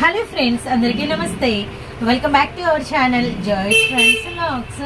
Hello friends అందరికీ నమస్తే. Welcome back to our channel joys friends lakhs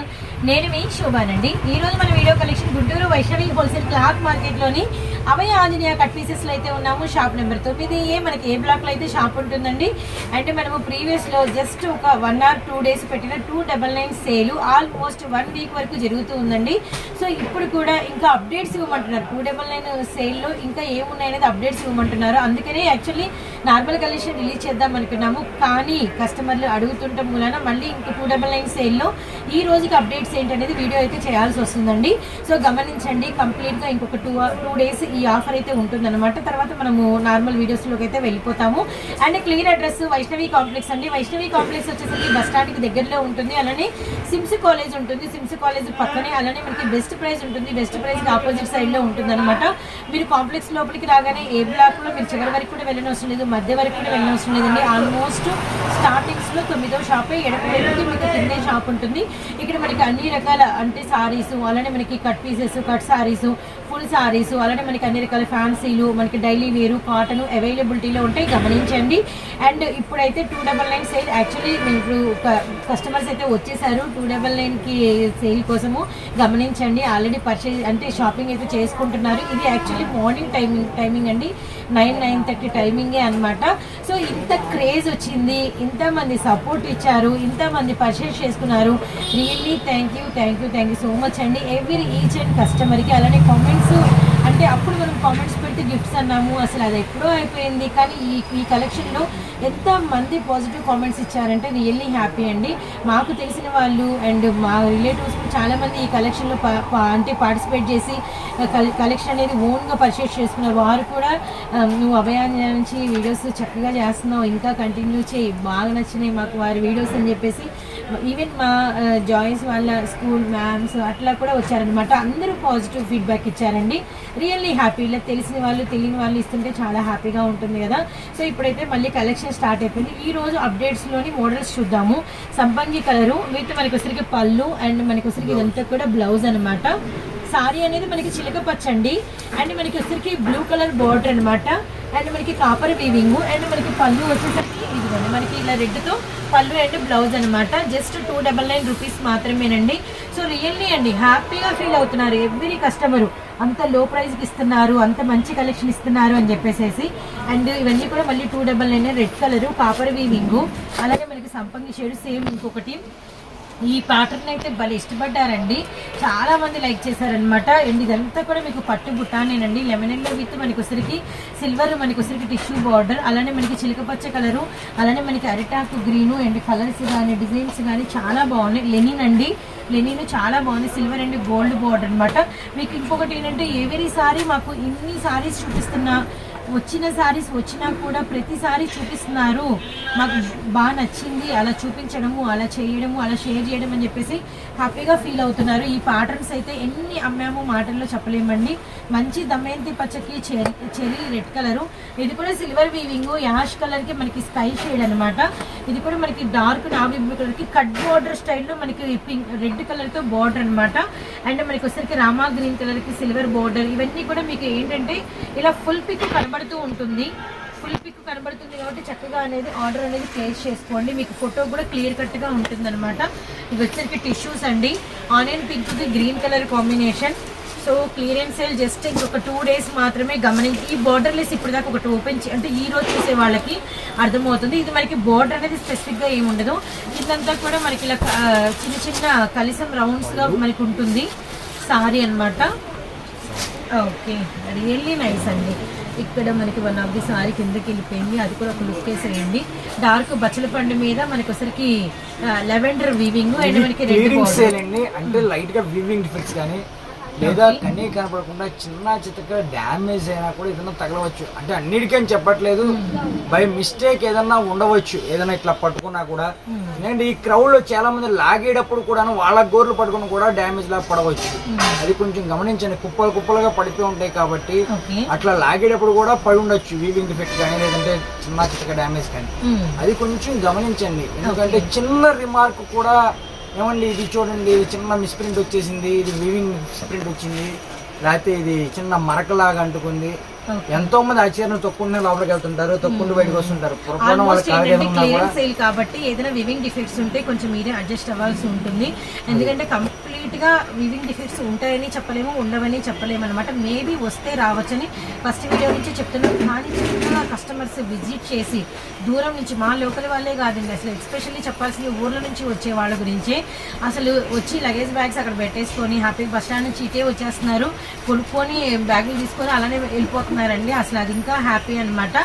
నేను మీ శోభానండి. ఈ రోజు మన video collection Guntur Vaishnavi wholesale cloth మార్కెట్లోని Abhaya Anjaneya cut పీసెస్లో అయితే ఉన్నాము షాప్ నెంబర్ తొమ్మిది ఏ మనకి ఏ బ్లాక్లో అయితే షాప్ ఉంటుందండి? అంటే మనము ప్రీవియస్లో జస్ట్ ఒక వన్ ఆర్ టూ డేస్ పెట్టిన two double nine sale almost one week వరకు జరుగుతూ ఉందండి. సో ఇప్పుడు కూడా ఇంకా అప్డేట్స్ ఇవ్వమంటున్నారు. టూ డబల్ నైన్ సేల్లో ఇంకా ఏమున్నాయి అనేది అప్డేట్స్ ఇవ్వమంటున్నారు. అందుకనే యాక్చువల్లీ నార్మల్ కలెక్షన్ రిలీజ్ చేద్దాం అనుకున్నాము. కానీ కస్టమర్లు అడుగుతుంటాం మూలన మళ్ళీ ఇంకా టూ డబల్ నైన్ సేల్లో ఈ రోజుకి అప్డేట్స్ ఏంటనేది వీడియో అయితే చేయాల్సి వస్తుందండి. సో గమనించండి కంప్లీట్గా ఇంకొక టూ టూ డేస్ ఈ ఆఫర్ అయితే ఉంటుందన్నమాట. తర్వాత మనము నార్మల్ వీడియోస్లోకి అయితే వెళ్ళిపోతాము. And clear address Vaishnavi complex అండి. వైష్ణవి కాంప్లెక్స్ వచ్చేసరికి బస్ స్టాండ్కి దగ్గరలో ఉంటుంది. అలానే సిమ్స్ కాలేజ్ ఉంటుంది. సిమ్స్ కాలేజ్ పక్కనే అలానే మనకి బెస్ట్ ప్రైజ్ ఉంటుంది. బెస్ట్ ప్రైస్కి ఆపోజిట్ సైడ్లో ఉంటుందన్నమాట. మీరు కాంప్లెక్స్ లోపలికి రాగానే ఏ బ్లాక్లో మీరు చివరి వరకు కూడా వెళ్ళనవసరం లేదు మధ్య వరకు కూడా వెళ్ళనవసరం లేదండి. ఆల్మోస్ట్ స్టార్టింగ్స్లో తొమ్మిదో షాపే ఎడమ మీకు కిందే షాప్ ఉంటుంది. ఇక్కడ మనకి అన్ని అన్ని రకాల అంటే సారీస్ అలానే మనకి cut pieces cut saris full saris అలానే మనకి అన్ని రకాల ఫ్యాన్సీలు మనకి డైలీ వేరు కాటన్ అవైలబిలిటీలో ఉంటాయి. గమనించండి. అండ్ ఇప్పుడైతే two double nine sale actually మీరు కస్టమర్స్ అయితే వచ్చేసారు. టూ డబల్ నైన్కి సేల్ కోసము గమనించండి. ఆల్రెడీ పర్చేజ్ అంటే షాపింగ్ అయితే చేసుకుంటున్నారు. ఇది యాక్చువల్లీ మార్నింగ్ టైమింగ్ టైమింగ్ అండి. నైన్ నైన్ థర్టీ టైమింగే అనమాట సో ఇంత క్రేజ్ వచ్చింది ఇంతమంది సపోర్ట్ ఇచ్చారు ఇంతమంది పర్చేస్ చేసుకున్నారు. Really thank you thank you thank you so much అండి. ఎవ్రీ ఈచ్ అండ్ కస్టమర్కి అలానే కామెంట్స్ అంటే అప్పుడు మనం కామెంట్స్ పెట్టి గిఫ్ట్స్ అన్నాము. అసలు అది ఎప్పుడో అయిపోయింది. కానీ ఈ ఈ కలెక్షన్లో ఎంత మంది పాజిటివ్ కామెంట్స్ ఇచ్చారంటే రియల్లీ హ్యాపీ అండి. మాకు తెలిసిన వాళ్ళు అండ్ మా రిలేటివ్స్ చాలామంది ఈ కలెక్షన్లో అంటే పార్టిసిపేట్ చేసి కలెక్షన్ అనేది ఓన్గా పర్చేస్ చేసుకున్నారు. వారు కూడా నువ్వు అభయాన్ని నుంచి వీడియోస్ చక్కగా చేస్తున్నావు. ఇంకా కంటిన్యూ చేయి. బాగా నచ్చినాయి మాకు వారి వీడియోస్ అని చెప్పేసి ఈవెన్ మా జాయిన్స్ వాళ్ళ స్కూల్ మ్యామ్స్ అట్లా కూడా వచ్చారనమాట అందరూ పాజిటివ్ ఫీడ్బ్యాక్ ఇచ్చారండి. రియల్లీ హ్యాపీ ఇలా తెలిసిన వాళ్ళు తెలియని వాళ్ళు ఇస్తుంటే చాలా హ్యాపీగా ఉంటుంది కదా. సో ఇప్పుడైతే మళ్ళీ కలెక్షన్ స్టార్ట్ అయిపోయింది. ఈ రోజు అప్డేట్స్లోని మోడల్స్ చూద్దాము. సంపంగి కలరు విత్ మనకి వచ్చరికి పళ్ళు అండ్ మనకి వచ్చరికి ఇదంతా కూడా బ్లౌజ్ అనమాట సారీ అనేది మనకి చిలక పచ్చండి. అండ్ మనకి వచ్చేసరికి బ్లూ కలర్ బార్డర్ అన్నమాట. అండ్ మనకి కాపర్ వీవింగ్ అండ్ మనకి పళ్ళు వచ్చేసరికి ఇదిగోండి మనకి ఇలా రెడ్తో పళ్ళు అండ్ బ్లౌజ్ అనమాట just two double nine rupees మాత్రమేనండి. సో రియల్లీ అండి హ్యాపీగా ఫీల్ అవుతున్నారు ఎవ్రీ కస్టమరు అంత లో ప్రైస్కి ఇస్తున్నారు అంత మంచి కలెక్షన్ ఇస్తున్నారు అని చెప్పేసేసి. అండ్ ఇవన్నీ కూడా మళ్ళీ two double nine red colour copper weaving అలాగే మనకి సంపంగి షేడ్ సేమ్ ఇంకొకటి. ఈ ప్యాటర్న్ అయితే భలే ఇష్టపడ్డారండి. చాలా మంది లైక్ చేశారనమాట అండ్ ఇదంతా కూడా మీకు పట్టు బుట్టానేనండి లెమన్ ఎల్లో విత్ మనకొసరికి సిల్వర్ మనకొసరికి టిష్యూ బార్డర్ అలానే మనకి చిలకపచ్చ కలరు అలానే మనకి అరిటాకు గ్రీను అండ్ కలర్స్ కానీ డిజైన్స్ కానీ చాలా బాగున్నాయి. లెనిన్ అండి. లెనిన్ చాలా బాగుంది. సిల్వర్ అండ్ గోల్డ్ బార్డర్ అనమాట మీకు ఇంకొకటి ఏంటంటే ఎవరీ సారీ మాకు ఇన్ని సారీస్ చూపిస్తున్నా వచ్చిన సారీస్ వచ్చినా కూడా ప్రతిసారి చూపిస్తున్నారు. మాకు బాగా నచ్చింది. అలా చూపించడము అలా చేయడము అలా షేర్ చేయడం అని చెప్పేసి హ్యాపీగా ఫీల్ అవుతున్నారు. ఈ ప్యాటర్న్స్ అయితే ఎన్ని అమ్మాము మాటల్లో చెప్పలేమండి. మంచి దమయంతి పచ్చకి చెరీ చెరీ రెడ్ కలరు. ఇది కూడా సిల్వర్ వీవింగ్ యాష్ కలర్కి మనకి స్కై షేడ్ అనమాట ఇది కూడా మనకి డార్క్ నావీ బ్లూ కలర్కి కట్ బార్డర్ స్టైల్లో మనకి పింక్ రెడ్ కలర్తో బార్డర్ అనమాట అండ్ మనకి వచ్చరికి రామా గ్రీన్ కలర్కి సిల్వర్ బార్డర్ ఇవన్నీ కూడా మీకు ఏంటంటే ఇలా ఫుల్ పిక్ కనబడుతూ ఉంటుంది. ఫుల్ పిక్ కనబడుతుంది కాబట్టి చక్కగా అనేది ఆర్డర్ అనేది ప్లేస్ చేసుకోండి. మీకు ఫోటో కూడా క్లియర్ కట్గా ఉంటుంది అనమాట ఇవి వచ్చరికి టిష్యూస్ అండి. ఆనియన్ పింక్కి green colour combination so clearance sale just ఇంకొక టూ డేస్ మాత్రమే గమనించి ఈ బార్డర్ లెస్ ఇప్పుడు దాకా ఒకటి ఓపెన్ అంటే ఈ రోజు చూసే వాళ్ళకి అర్థమవుతుంది. ఇది మనకి బార్డర్ అనేది స్పెసిఫిక్గా ఏమి ఉండదు. ఇదంతా కూడా మనకి ఇలా చిన్న చిన్న కలిసం రౌండ్స్గా మనకి ఉంటుంది. సారీ అన్నమాట. ఓకే. రియల్లీ నైస్ అండి. ఇక్కడ మనకి వన్ ఆఫ్ ది సారీ కిందకి వెళ్ళిపోయింది. అది కూడా ఒక లుక్ వేసేయండి డార్క్ బచ్చల పండు మీద మనకి ఒకసారికి లెవెండర్ వీవింగ్ అండ్ మనకి అంటే లైట్గా వీవింగ్ డిఫెక్ట్స్ కానీ లేదా కన్నీ కనపడకుండా చిన్న చితక డ్యామేజ్ అయినా కూడా ఏదైనా తగలవచ్చు. అంటే అన్నిటికని చెప్పట్లేదు. బై మిస్టేక్ ఏదన్నా ఉండవచ్చు. ఏదైనా ఇట్లా పట్టుకున్నా కూడా. ఎందుకంటే ఈ క్రౌడ్లో చాలా మంది లాగేటప్పుడు కూడా వాళ్ళ గోర్లు పట్టుకుని కూడా డ్యామేజ్ లాగా పడవచ్చు. అది కొంచెం గమనించండి. కుప్పలు కుప్పలుగా పడిపోయి ఉంటాయి కాబట్టి అట్లా లాగేటప్పుడు కూడా పడి ఉండొచ్చు. వీవింగ్ డిఫెక్ట్ కానీ లేదంటే చిన్న చితక డ్యామేజ్ కానీ. అది కొంచెం గమనించండి. ఎందుకంటే చిన్న రిమార్క్ కూడా ఏమండి ఇది చూడండి ఇది చిన్న మిస్ప్రింట్ వచ్చేసింది ఇది వీవింగ్ స్ప్రింట్ వచ్చింది. లేకపోతే ఇది చిన్న మరకలాగా అంటుకుంది. ఎంతో మంది ఆ చీరను తొక్కుంటే లోపలికి వెళ్తుంటారు తొక్కుంటూ బయటకు వస్తుంటారు కాబట్టి ఏదైనా వివింగ్ డిఫెక్ట్స్ ఉంటే కొంచెం మీరే అడ్జస్ట్ అవ్వాల్సి ఉంటుంది. ఎందుకంటే కంప్లీట్గా వివింగ్ డిఫెక్ట్స్ ఉంటాయని చెప్పలేము ఉండవని చెప్పలేము అనమాట మేబీ వస్తే రావచ్చని ఫస్ట్ వీడియో నుంచి చెప్తున్నాం కానీ చాలా కస్టమర్స్ విజిట్ చేసి దూరం నుంచి మా లోకల్ వాళ్ళే కాదండి. అసలు ఎస్పెషల్లీ చెప్పాల్సింది ఊర్ల నుంచి వచ్చే వాళ్ళ గురించి. అసలు వచ్చి లగేజ్ బ్యాగ్స్ అక్కడ పెట్టేసుకొని హ్యాపీ బస్ స్టాండ్ నుంచి ఇటే వచ్చేస్తున్నారు. కొనుక్కొని బ్యాగులు తీసుకొని అలానే వెళ్ళిపోతున్నారండి. అసలు అది ఇంకా హ్యాపీ అన్నమాట.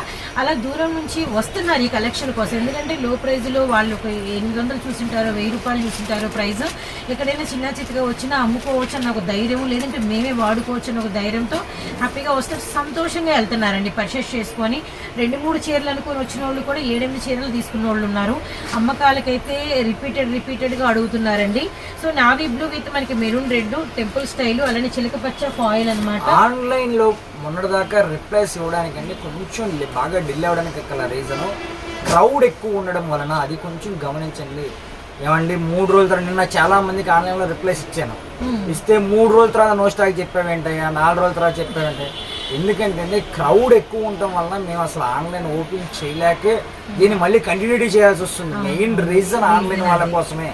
అలా దూరం నుంచి వస్తున్నారు ఈ కలెక్షన్ కోసం. ఎందుకంటే లో ప్రైజ్లో వాళ్ళు ఒక ఎనిమిది వందలు చూసింటారో వెయ్యి రూపాయలు చూసింటారో ప్రైజ్ ఎక్కడైనా చిన్న హ్యాపీగా వచ్చినా అమ్ముకోవచ్చు అన్న ఒక ధైర్యం లేదంటే మేమే వాడుకోవచ్చు అన్న ఒక ధైర్యంతో హ్యాపీగా వస్తే సంతోషంగా వెళ్తున్నారండి పర్చేస్ చేసుకొని. రెండు మూడు చీరలు అనుకొని వచ్చిన వాళ్ళు కూడా ఏడెనిమిది చీరలు తీసుకున్న వాళ్ళు ఉన్నారు. అమ్మకాలకైతే రిపీటెడ్ రిపీటెడ్గా అడుగుతున్నారండి. సో నావీ బ్లూ విత్ మనకి మెరూన్ రెడ్ టెంపుల్ స్టైల్ అలానే చిలక పచ్చ ఫాయిల్ అనమాట ఆన్లైన్లో మొన్నటిదాకా రిప్లైస్ ఇవ్వడానికండి కొంచెం బాగా డిల్ అవ్వడానికి గల రీజను క్రౌడ్ ఎక్కువ ఉండడం వలన అది కొంచెం గమనించండి. ఏమండి మూడు రోజుల తర్వాత నిన్న చాలా మందికి ఆన్లైన్లో రిప్లైస్ ఇచ్చాను. ఇస్తే మూడు రోజుల తర్వాత నో స్టాక్ చెప్పావేంటయ్యా నాలుగు రోజుల తర్వాత చెప్పావేంటే ఎందుకంటే క్రౌడ్ ఎక్కువ ఉండటం వలన మేము అసలు ఆన్లైన్ ఓపెన్ చేయలేకే దీన్ని మళ్ళీ కంటిన్యూటీ చేయాల్సి వస్తుంది. మెయిన్ రీజన్ ఆన్లైన్ వాళ్ళ కోసమే.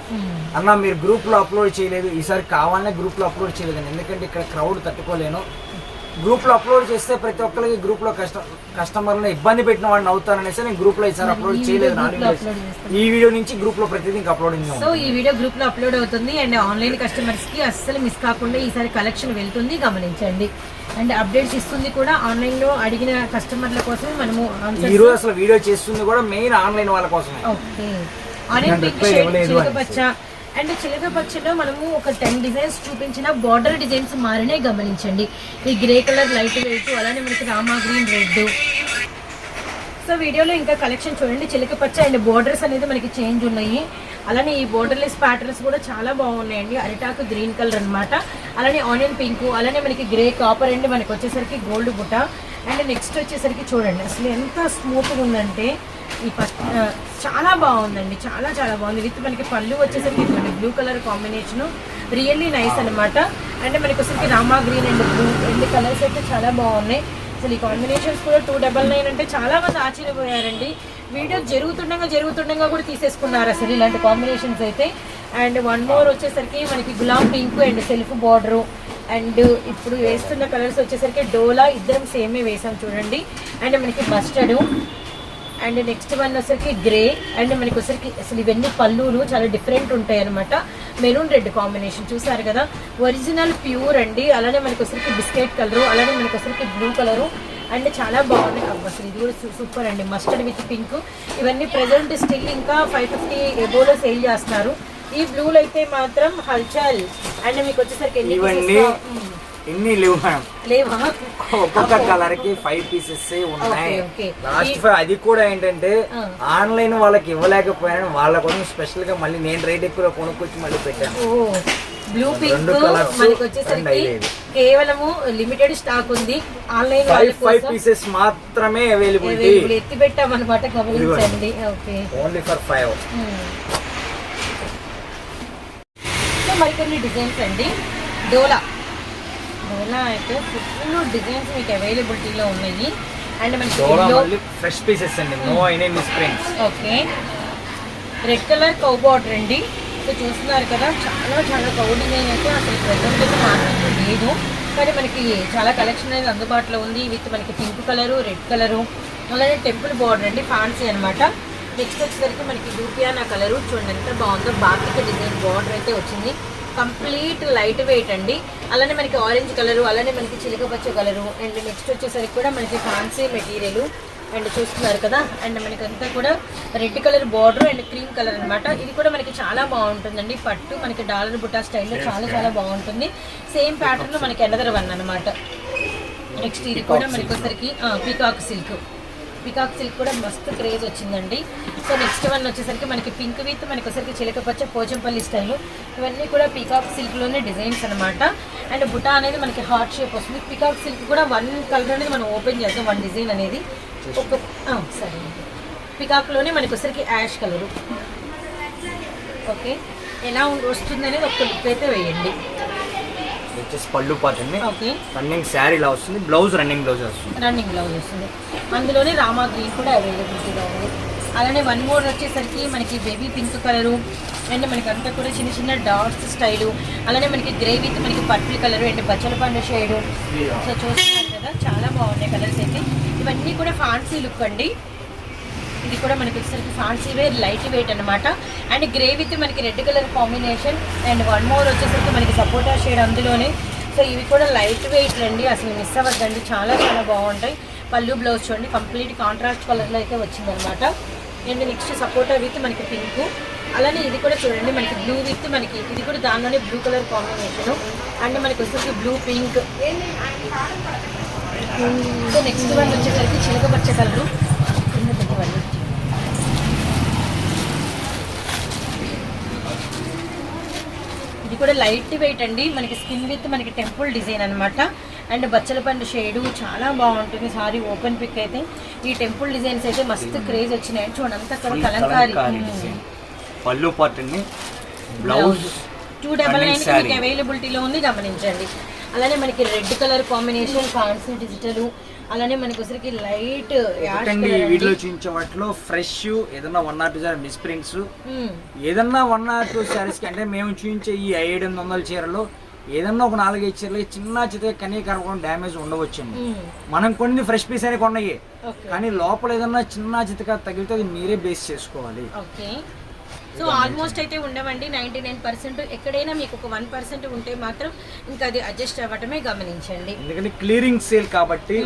అన్న మీరు గ్రూప్లో అప్లోడ్ చేయలేదు ఈసారి కావాలనే గ్రూప్లో అప్లోడ్ చేయలేదు ఎందుకంటే ఇక్కడ క్రౌడ్ తట్టుకోలేను. గ్రూప్లో అప్లోడ్ చేస్తే ప్రతి ఒక్కరికి గ్రూప్లో కస్ట కస్టమర్లను ఇబ్బంది పెట్టిన వాడిని అవుతాననేసి నేను గ్రూప్లో ఈసారి అప్లోడ్ చేయలేదు చేస్తాను. ఈ వీడియో నుంచి గ్రూప్లో ప్రతిదీ ఇంకా అప్లోడింగ్ సో ఈ వీడియో గ్రూప్లో అప్లోడ్ అవుతుంది అండ్ ఆన్లైన్ కస్టమర్స్కి అస్సలు మిస్ కాకుండా ఈసారి కలెక్షన్ వెళ్తుంది గమనించండి. అండ్ అప్డేట్స్ ఇస్తుంది కూడా ఆన్లైన్లో అడిగిన కస్టమర్ల కోసమే మనము ఈ రోజు అసలు వీడియో చేస్తుంది కూడా మెయిన్ ఆన్లైన్ వాళ్ళ కోసమే. ఓకే. ఆనియన్ అండ్ చిలక పచ్చలో మనము ఒక టెన్ డిజైన్స్ చూపించిన బార్డర్ డిజైన్స్ మారినే గమనించండి. ఈ గ్రే కలర్ లైట్ వెయిట్ అలానే మనకి రామా గ్రీన్ రెడ్. సో వీడియోలో ఇంకా కలెక్షన్ చూడండి. చిలక పచ్చ అండ్ బోర్డర్స్ అనేది మనకి చేంజ్ ఉన్నాయి. అలానే ఈ బోర్డర్లెస్ ప్యాటర్న్స్ కూడా చాలా బాగున్నాయండి. అరిటాకు గ్రీన్ కలర్ అనమాట అలానే ఆనియన్ పింక్ అలానే మనకి గ్రే కాపర్ అండి మనకి వచ్చేసరికి గోల్డ్ బుట్ట. అండ్ నెక్స్ట్ వచ్చేసరికి చూడండి. అసలు ఎంత స్మూత్గా ఉందంటే ఈ చాలా బాగుందండి. చాలా చాలా బాగుంది. విత్ మనకి పళ్ళు వచ్చేసరికి blue colour combination really nice అన్నమాట. అండ్ మనకి వచ్చేసరికి రామా గ్రీన్ అండ్ బ్లూ రెండు కలర్స్ అయితే చాలా బాగున్నాయి. అసలు ఈ కాంబినేషన్స్ కూడా టూ డబల్ నైన్ అంటే చాలా మంది ఆశ్చర్యపోయారండి. వీడియో జరుగుతుండగా జరుగుతుండగా కూడా తీసేసుకున్నారు అసలు ఇలాంటి కాంబినేషన్స్ అయితే. అండ్ వన్ మోర్ వచ్చేసరికి మనకి gulab pink and self border and ఇప్పుడు వేస్తున్న కలర్స్ వచ్చేసరికి డోలా ఇద్దరం సేమే వేసాం చూడండి. అండ్ మనకి మస్టర్డు అండ్ నెక్స్ట్ వన్ వచ్చరికి గ్రే అండ్ మనకి వచ్చరికి అసలు ఇవన్నీ పళ్ళులు చాలా డిఫరెంట్ ఉంటాయి అనమాట మెరూన్ రెడ్ కాంబినేషన్ చూసారు కదా? ఒరిజినల్ ప్యూర్ అండి. అలానే మనకి వచ్చరికి బిస్కెట్ కలరు అలానే మనకి వచ్చరికి బ్లూ కలరు అండ్ చాలా బాగున్నాయి. అసలు ఇది కూడా సూపర్ అండి. Mustard with pink. ఇవన్నీ ప్రెసెంట్ స్టిల్ ఇంకా ఫైవ్ ఫిఫ్టీ ఎబోలో సేల్ చేస్తున్నారు. ఈ బ్లూలు అయితే మాత్రం హల్చల్ అండ్ మీకు వచ్చేసరికి ఎన్ని లేవు మేడం. ఒక్కొక్క కలర్కి ఫైవ్ పీసెస్ ఉన్నాయి. లాస్ట్ ఫైవ్ అది కూడా ఏంటంటే. ఆన్లైన్ వాళ్ళకి ఇవ్వలేకపోయాను. వాళ్ళ కోసం స్పెషల్గా మళ్ళీ నేను రేట్ ఎక్కువ కొనుక్కొచ్చి మళ్ళీ పెట్టాను. బ్లూ పింక్ మనకి వచ్చేసరికి. కేవలము లిమిటెడ్ స్టాక్ ఉంది. ఆన్లైన్ ఫైవ్ పీసెస్ మాత్రమే available ఎత్తి పెట్టామన్నమాట గమనించండి. Okay. Only for five so మరికొన్ని డిజైన్స్ అండి. డోలా. డోలా అయితే ఫుల్ డిజైన్స్ మీకు అవైలబిలిటీలో ఉన్నాయి. అండ్ మనకి ఫ్రెష్ పీసెస్ అండి. No any miss prints okay red colour cow border అండి సో చూస్తున్నారు కదా చాలా చాలా కౌ డిజైన్ అయితే అసలు ప్రజెంట్ అయితే మార్కెట్లో లేదు. కానీ మనకి చాలా కలెక్షన్ అనేది అందుబాటులో ఉంది. విత్ మనకి పింక్ కలరు రెడ్ కలరు అలానే టెంపుల్ బార్డర్ అండి ఫ్యాన్సీ అనమాట నెక్స్ట్ వచ్చేసరికి మనకి లూపియానా కలరు చూడండి ఎంత బాగుందో. బాతిక డిజైన్ బార్డర్ అయితే వచ్చింది. కంప్లీట్ లైట్ వెయిట్ అండి. అలానే మనకి ఆరెంజ్ కలరు అలానే మనకి చిలక పచ్చ కలరు అండ్ నెక్స్ట్ వచ్చేసరికి కూడా మనకి ఫ్యాన్సీ మెటీరియల్ అండ్ చూస్తున్నారు కదా అండ్ మనకి అంతా కూడా red colour border and cream colour అన్నమాట. ఇది కూడా మనకి చాలా బాగుంటుందండి. పట్టు మనకి డాలర్ బుట్టా స్టైల్లో చాలా చాలా బాగుంటుంది. సేమ్ ప్యాటర్న్లో మనకి ఎనదర్ వన్ అనమాట నెక్స్ట్ ఇది కూడా మనకి వచ్చరికి పీకాక్ సిల్క్ పికాక్ సిల్క్ కూడా మస్తు క్రేజ్ వచ్చిందండి. సో నెక్స్ట్ వన్ వచ్చేసరికి మనకి పింక్ విత్ మనకి వచ్చరికి చిలక పచ్చ పోచంపల్లి స్టైల్. ఇవన్నీ కూడా పీకాక్ సిల్క్లోనే డిజైన్స్ అనమాట అండ్ బుటా అనేది మనకి హార్ట్ షేప్ వస్తుంది. పికాక్ సిల్క్ కూడా వన్ కలర్ అనేది మనం ఓపెన్ చేద్దాం వన్ డిజైన్ అనేది. ఒక సరే. పికాక్లోనే మనకి వచ్చరికి యాష్ కలరు. ఓకే. ఎలా వస్తుంది అనేది ఒక లుక్ అయితే వేయండి. వచ్చేసి పళ్ళు పాట అండి రన్నింగ్ శారీ ఇలా వస్తుంది. బ్లౌజ్ రన్నింగ్ బ్లౌజ్ వస్తుంది. రన్నింగ్ బ్లౌజ్ వస్తుంది. అందులోనే రామా గ్రీన్ కూడా అవైలబిలిటీగా ఉంది. అలానే వన్ మోర్ వచ్చేసరికి మనకి బేబీ పింక్ కలరు అండ్ మనకి అంతా కూడా చిన్న చిన్న డాట్స్ స్టైలు అలానే మనకి గ్రే విత్ మనకి పర్పుల్ కలర్ అండ్ బచ్చల పండు షేడు సో చూస్తున్నారు కదా చాలా బాగున్నాయి కలర్స్ అయితే. ఇవన్నీ కూడా ఫాన్సీ లుక్ అండి. ఇది కూడా మనకి వచ్చేసరికి ఫాన్సీ వేర్ లైట్ వెయిట్ అనమాట అండ్ గ్రే విత్ మనకి red colour combination and one more వచ్చేసరికి మనకి సపోటా షేడ్ అందులోనే. సో ఇవి కూడా లైట్ వెయిట్ రండి అసలు మిస్ అవ్వద్దండి. చాలా చాలా బాగుంటాయి. పళ్ళు బ్లౌజ్ చూడండి. కంప్లీట్ కాంట్రాస్ట్ కలర్లో అయితే వచ్చిందనమాట అండ్ నెక్స్ట్ సపోటా విత్ మనకి పింక్ అలానే ఇది కూడా చూడండి. మనకి బ్లూ విత్ మనకి ఇది కూడా దానిలోనే బ్లూ కలర్ కాంబినేషన్ అండ్ మనకి వచ్చేసరికి blue pink so next one వచ్చేసరికి చిలక పచ్చ కలరు కింద పెద్దవాళ్ళు ఇది కూడా లైట్ వెయిట్ అండి. మనకి స్కిన్ విత్ మనకి టెంపుల్ డిజైన్ అన్నమాట. అండ్ బచ్చల పండు షేడు చాలా బాగుంటుంది. సారీ ఓపెన్ పిక్ అయితే. ఈ టెంపుల్ డిజైన్స్ అయితే మస్తు క్రేజ్ వచ్చినాయి. చూడండి అంతా కూడా కలంకారీ. design. పళ్ళు అండి. Blouse two double nine. మీకు అవైలబిలిటీలో ఉంది. గమనించండి. అలానే మనకి red colour combination fancy digital అలానే మనకి వచ్చరికి లైట్ వీడియోలో చూపించే వాటిలో ఫ్రెష్ ఏదన్నా one or two sir miss prints Hmm. ఏదన్నా వన్ ఆర్ టూ శారీస్కి అంటే మేము చూపించే ఈ ఐదు వందల చీరలు ఏదన్నా ఒక నాలుగైదు చీరలు చిన్న చిత్ర కనీ కరగడం డ్యామేజ్ ఉండవచ్చండి. మనం కొన్ని ఫ్రెష్ పీస్ అని కొన్నాయి. కానీ లోపల ఏదన్నా చిన్న చితక తగిలితే అది మీరే బేస్ చేసుకోవాలి. సో ఆల్మోస్ట్ అయితే ఉండవండి నైంటీ నైన్ పర్సెంట్. ఎక్కడైనా మీకు ఒక వన్ పర్సెంట్ ఉంటే మాత్రం ఇంకా అది అడ్జస్ట్ అవ్వటమే గమనించండి. ఎందుకంటే క్లియరింగ్ సేల్ కాబట్టి